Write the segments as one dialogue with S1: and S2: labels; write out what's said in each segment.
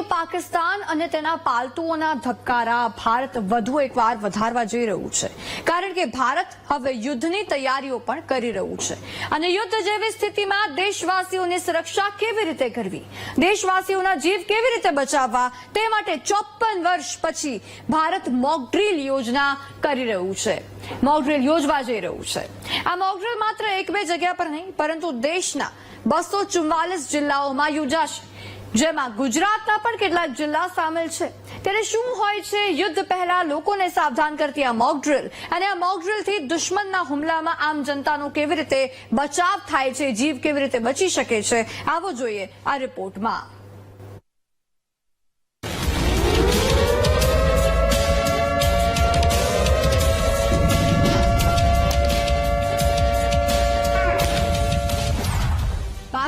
S1: તો પાકિસ્તાન અને તેના પાલતુઓના ધબકારા ભારત વધુ એકવાર વધારવા જઈ રહ્યું છે. કારણ કે ભારત હવે યુદ્ધની તૈયારીઓ પણ કરી રહ્યું છે. અને યુદ્ધ જેવી સ્થિતિમાં દેશવાસીઓની સુરક્ષા કેવી રીતે કરવી દેશવાસીઓના જીવ કેવી રીતે બચાવવા? તે માટે ચોપન વર્ષ પછી ભારત મોક ડ્રીલ યોજના કરી રહ્યું છે. મોક ડ્રીલ યોજવા જઈ રહ્યું છે. આ મોક ડ્રીલ માત્ર એક બે જગ્યા પર નહીં, પરંતુ દેશના બસો જિલ્લાઓમાં યોજાશે. જેમાં ગુજરાતના પણ કેટલાક જિલ્લા સામેલ છે. ત્યારે શું હોય છે? યુદ્ધ પહેલા લોકોને સાવધાન કરતી આ મોક ડ્રિલ અને આ મોક ડ્રિલથી દુશ્મનના હુમલામાં આમ જનતાનો કેવી રીતે બચાવ થાય છે? જીવ કેવી રીતે બચી શકે છે? આવો જોઈએ આ રિપોર્ટમાં.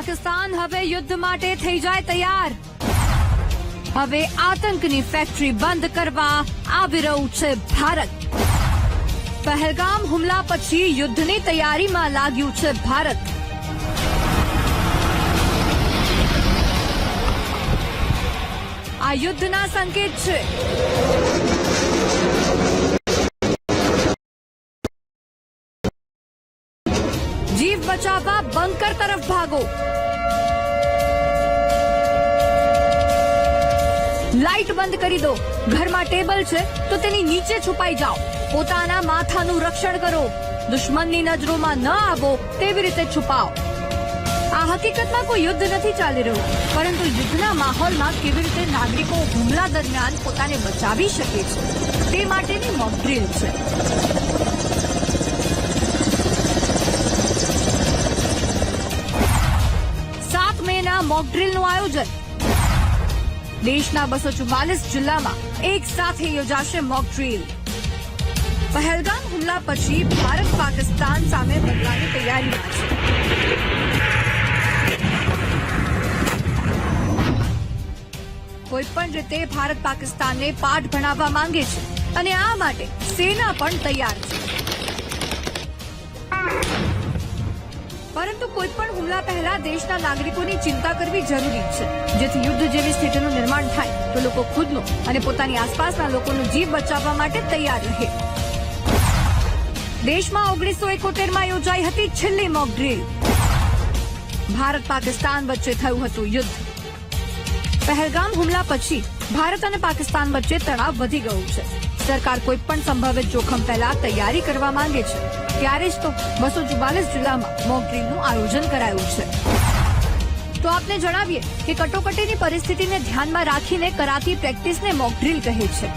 S1: પાકિસ્તાન હવે યુદ્ધ માટે થઈ જાય તૈયાર. હવે આતંકની ફેક્ટરી બંધ કરવા આવી રહ્યું છે ભારત. પહેલગામ હુમલા પછી યુદ્ધની તૈયારીમાં લાગ્યું છે ભારત. આ યુદ્ધના સંકેત છે. જીવ બચાવવા બંકર તરફ ભાગો. લાઇટ બંધ કરી દો. ઘરમાં ટેબલ છે, તો તેની નીચે છુપાઈ જાઓ. પોતાના માથાનું રક્ષણ કરો. દુશ્મનની નજરોમાં ન આવો, તેવી રીતે છુપાઓ. આ હકીકતમાં કોઈ યુદ્ધ નથી ચાલી રહ્યું, પરંતુ યુદ્ધના માહોલમાં કેવી રીતે નાગરિકો હુમલા દરમિયાન પોતાને બચાવી શકે છે, તે માટેની મોકડ્રીલ છે. મોક ડ્રીલનું આયોજન. દેશના બસો ચુમ્માલીસ જિલ્લામાં એક સાથે યોજાશે મોક ડ્રીલ. પહેલગામ હુમલા પછી ભારત પાકિસ્તાન સામે બદલાની તૈયારીમાં છે. કોઈ પણ રીતે ભારત પાકિસ્તાનને પાઠ ભણાવવા માંગે છે અને આ માટે સેના પણ તૈયાર છે. પરંતુ કોઈ પણ હુમલા પહેલા દેશના નાગરિકોની ચિંતા કરવી જરૂરી છે. જેથી યુદ્ધ જેવી સ્થિતિનું નિર્માણ થાય તો લોકો ખુદનું અને પોતાની આસપાસના લોકોનો જીવ બચાવવા માટે તૈયાર રહે. દેશમાં ઓગણીસો એકોતેરમાં યોજાઈ હતી છેલ્લી મોક ડ્રીલ. ભારત પાકિસ્તાન વચ્ચે થયું હતું યુદ્ધ. પહેલગામ હુમલા પછી ભારત અને પાકિસ્તાન વચ્ચે તણાવ વધી ગયું છે. સરકાર કોઈ પણ સંભવિત જોખમ પહેલા તૈયારી કરવા માંગે છે. ત્યારે જ તો બસો ચુમ્માલીસ જિલ્લામાં મોક ડ્રીલનું આયોજન કરાયું છે. તો આપને જણાવીએ કે કટોકટીની પરિસ્થિતિને ધ્યાનમાં રાખીને કરાતી પ્રેક્ટિસને મોક ડ્રીલ કહે છે.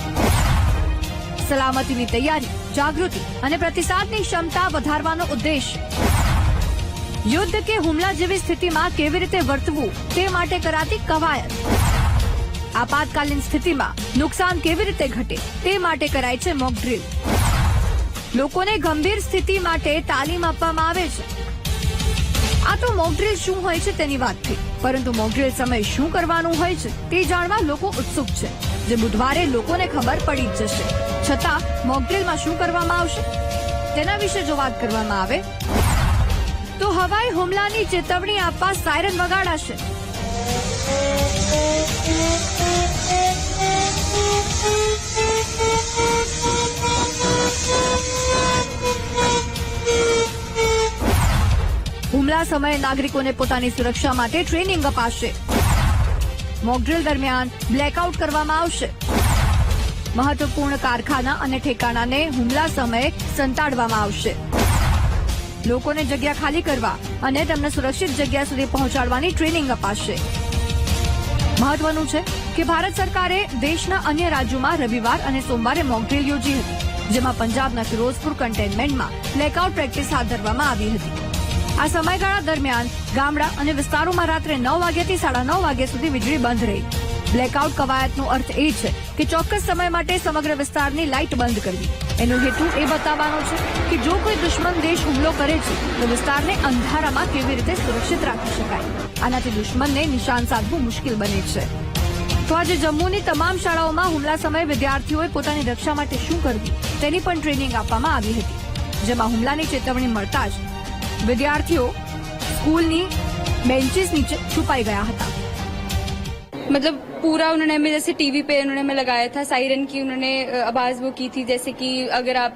S1: સલામતીની તૈયારી, જાગૃતિ અને પ્રતિસાદની ક્ષમતા વધારવાનો ઉદ્દેશ. યુદ્ધ કે હુમલા જેવી સ્થિતિમાં કેવી રીતે વર્તવું તે માટે કરાતી કવાયત. આપાતકાલીન સ્થિતિમાં નુકસાન કેવી રીતે ઘટે તે માટે કરાય છે મોક ડ્રીલ. લોકોને ગંભીર સ્થિતિ માટે તાલીમ આપવામાં આવે છે. આ તો મોકડ્રીલ શું હોય છે તેની વાત થઈ. પરંતુ મોકડ્રીલ સમય શું કરવાનું હોય છે તે જાણવા લોકો ઉત્સુક છે. જે બુધવારે લોકોને ખબર પડી જ જશે. છતાં મોકડ્રીલમાં શું કરવામાં આવશે? તેના વિશે જો વાત કરવામાં આવે, તો હવાઈ હુમલાની ચેતવણી આપવા સાયરન વગાડાશે. હુમલા સમયે નાગરિકોને પોતાની સુરક્ષા માટે ટ્રેનિંગ અપાશે. મોકડ્રીલ દરમિયાન બ્લેકઆઉટ કરવામાં આવશે. મહત્વપૂર્ણ કારખાના અને ઠેકાણાને હુમલા સમયે સંતાડવામાં આવશે. લોકોને જગ્યા ખાલી કરવા અને તેમને સુરક્ષિત જગ્યા સુધી પહોંચાડવાની ટ્રેનિંગ અપાશે. મહત્વનું છે કે ભારત સરકારે દેશના અન્ય રાજ્યોમાં રવિવાર અને સોમવારે મોકડ્રીલ યોજી હતી, જેમાં પંજાબના ફિરોઝપુર કન્ટેનમેન્ટમાં બ્લેકઆઉટ પ્રેક્ટિસ હાથ ધરવામાં આવી હતી. આ સમયગાળા દરમિયાન ગામડા અને વિસ્તારોમાં રાત્રે નવ વાગ્યાથી સાડા નવ વાગ્યા સુધી વીજળી બંધ રહી. બ્લેકઆઉટ કવાયતનો અર્થ એ છે કે ચોક્કસ સમય માટે સમગ્ર વિસ્તારની લાઇટ બંધ કરવી. એનો હેતુ એ બતાવવાનો છે કે જો કોઈ દુશ્મન દેશ હુમલો કરે છે, તો વિસ્તારને અંધારામાં કેવી રીતે સુરક્ષિત રાખી શકાય? આનાથી દુશ્મનને નિશાન સાધવું મુશ્કેલ બને છે. તો આજે જમ્મુની તમામ શાળાઓમાં હુમલા સમયે વિદ્યાર્થીઓએ પોતાની રક્ષા માટે શું કરવું, તેની પણ ટ્રેનિંગ આપવામાં આવી હતી. જેમાં હુમલાની ચેતવણી મળતા જ વિદ્યાર્થીઓ સ્કૂલની બેન્ચીસ નીચે છુપાઈ ગયા હતા
S2: मतलब पूरा उन्होंने हमें जैसे टीवी पे उन्होंने हमें लगाया था सायरन की उन्होंने अ, आवाज वो की थी जैसे कि अगर आप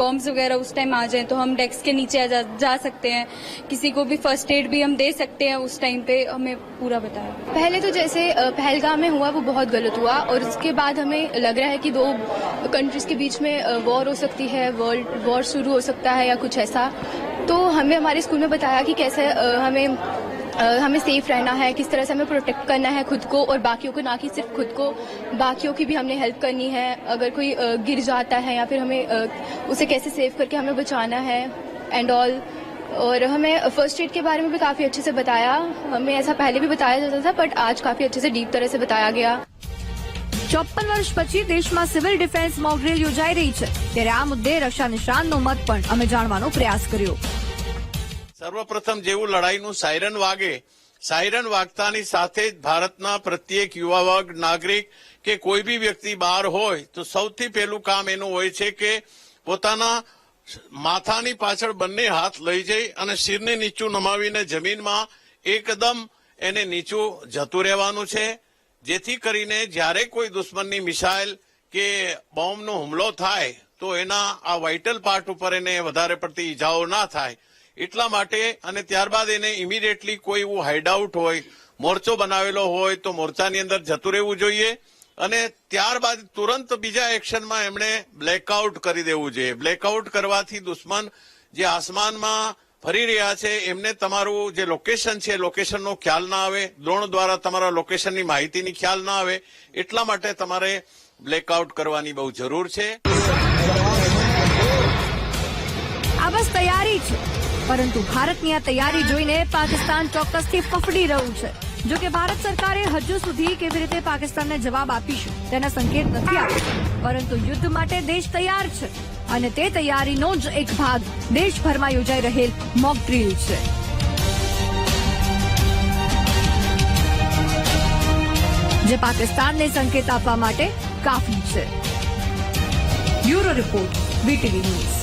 S2: बॉम्ब्स वगैरह उस टाइम आ जाए तो हम डेस्क के नीचे आ जा, जा सकते हैं किसी को भी फर्स्ट एड भी हम दे सकते हैं उस टाइम पे हमें पूरा बताया
S3: पहले तो जैसे अ, पहलगाम में हुआ वो बहुत गलत हुआ और उसके बाद हमें लग रहा है कि दो कंट्रीज के बीच में वॉर हो सकती है वर्ल्ड वॉर शुरू हो सकता है या कुछ ऐसा तो हमें हमारे स्कूल में बताया कि कैसे हमें हमें सेफ़ रहना है, किस तरह से हमें प्रोटेक्ट करना है खुद को और बाकियों को, ना कि सिर्फ़ खुद को, बाकियों की भी हमने हेल्प करनी है। अगर कोई गिर जाता है या फिर हमें उसे कैसे सेव करके हमें बचाना है एंड ऑल और हमें फ़र्स्ट एड के बारे में भी काफ़ी अच्छे से बताया। हमें ऐसा पहले भी बताया जाता था बट आज काफ़ी अच्छे से डीप तरह से बताया गया।
S1: ચોપ્પન વર્ષ પછી દેશમાં સિવિલ ડિફેન્સ મોકડ્રીલ યોજાઈ રહી છે. ત્યારે આ મુદ્દે રક્ષા નિશાનનો મત પણ અમે જાણવાનો પ્રયાસ કર્યો.
S4: સર્વપ્રથમ જેવું લડાઈનું સાયરન વાગે, સાયરન વાગતાની સાથે જ ભારતના પ્રત્યેક યુવા વર્ગ, નાગરિક કે કોઈ બી વ્યક્તિ બહાર હોય, તો સૌથી પહેલું કામ એનું હોય છે કે પોતાના માથાની પાછળ બંને હાથ લઈ જઈ અને શિરને નીચું નમાવીને જમીનમાં એકદમ એને નીચું જતું રહેવાનું છે. જેથી કરીને જ્યારે કોઈ દુશ્મનની મિસાઇલ કે બોમ્બનો હુમલો થાય, તો એના આ વાઇટલ પાર્ટ ઉપર એને વધારે પડતી ઈજાઓ ના થાય. એટલા માટે અને ત્યારબાદ એને ઇમિડિયેટલી કોઈ એવું હાઇડઆઉટ હોય, મોરચો બનાવેલો હોય, તો મોરચાની અંદર જતું રહેવું જોઈએ. અને ત્યારબાદ તુરંત બીજા એક્શનમાં એમણે બ્લેકઆઉટ કરી દેવું જોઈએ. બ્લેકઆઉટ કરવાથી દુશ્મન જે આસમાનમાં ફરી રહ્યા છે. એમને તમારું જે લોકેશન છે લોકેશનનો ખ્યાલ ના આવે. દ્રોણ દ્વારા તમારા લોકેશનની માહિતીની ખ્યાલ ના આવે. એટલા માટે તમારે બ્લેકઆઉટ કરવાની બહુ જરૂર છે.
S1: આ બસ તૈયારી છે. પરંતુ ભારતની આ તૈયારી જોઈને પાકિસ્તાન ચોક્કસથી ફફડી રહ્યું છે. જો કે ભારત સરકારે હજુ સુધી કેવી રીતે પાકિસ્તાનને જવાબ આપીશું તેના સંકેત નથી આપ્યા. પરંતુ યુદ્ધ માટે દેશ તૈયાર છે. અને તે તૈયારીનો જ એક ભાગ દેશભરમાં યોજાઈ રહેલ મોક ડ્રીલ છે. જે પાકિસ્તાનને સંકેત આપવા માટે કાફી છે. Bureau report, VTV news.